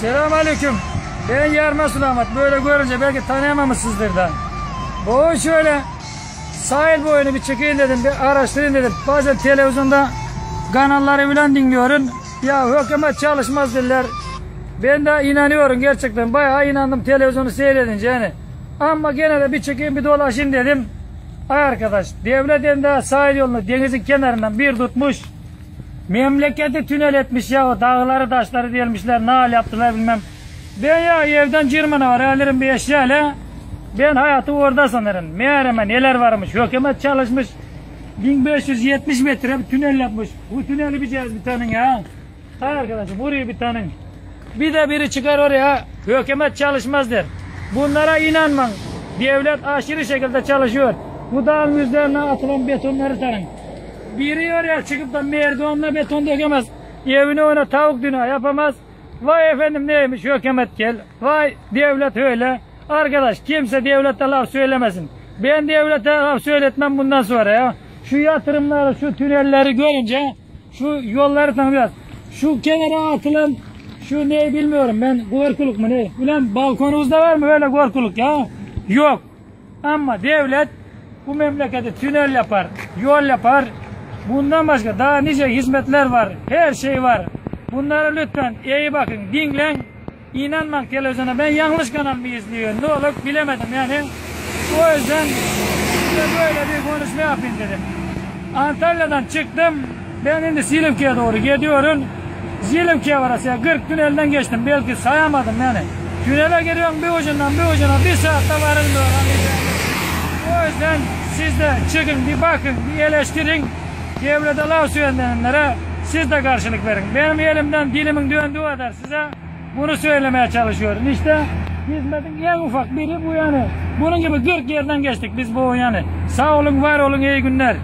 Selamünaleyküm. Ben Yarma Sulamat. Böyle görünce belki tanıyamamışsınızdır da. Bu şöyle sahil boyunu bir çekeyim dedim, bir araştırayım dedim. Bazen televizyonda kanalları bilen dinliyorum. Ya hükümet çalışmaz dediler. Ben de inanıyorum gerçekten. Bayağı inandım televizyonu seyredince yani. Ama gene de bir çekeyim bir dolaşayım dedim. Ay arkadaş devlet elinde sahil yolunu denizin kenarından bir tutmuş. Memleketi tünel etmiş ya o dağları taşları delmişler nal yaptılar bilmem. Ben ya evden cirmana var alırım bir eşyayla. Ben hayatı orada sanırım. Meğerime neler varmış. Hükümet çalışmış. 1570 metre bir tünel yapmış. Bu tüneli bileceğiz bir tanın ya. Ha arkadaşım burayı bir tanın. Bir de biri çıkar oraya hükümet çalışmaz der. Bunlara inanmayın. Devlet aşırı şekilde çalışıyor. Bu dağın üzerine atılan betonları tanın. Biri oraya çıkıp da merdivenle beton dökemez. Evine ona tavuk dünya yapamaz. Vay efendim neymiş hükümet gel. Vay devlet öyle. Arkadaş kimse devlete laf söylemesin. Ben devlete laf söyletmem bundan sonra ya. Şu yatırımları, şu tünelleri görünce şu yolları tanıyoruz. Şu kenara atılan şu ne bilmiyorum ben korkuluk mu ne? Ulan balkonumuzda var mı öyle korkuluk ya? Yok. Ama devlet bu memlekete tünel yapar, yol yapar. Bundan başka daha nice hizmetler var. Her şey var. Bunlara lütfen iyi bakın, dinlen. İnanmak televizyona. Ben yanlış kanal mı izliyorum? Ne olur bilemedim yani. O yüzden size böyle bir konuşma yapayım dedim. Antalya'dan çıktım. Ben şimdi Silifke'ye doğru gidiyorum. Silifke var ya 40 tünelden geçtim. Belki sayamadım yani. Tünele giriyorum bir ucundan bir ucuna bir saatte diyor. O yüzden siz de çıkın bir bakın bir eleştirin. Devlete laf söyleyenlere siz de karşılık verin. Benim elimden dilimin döndüğü kadar size bunu söylemeye çalışıyorum. İşte hizmetin en ufak biri bu yani. Bunun gibi 40 yerden geçtik biz bu yani. Sağ olun var olun iyi günler.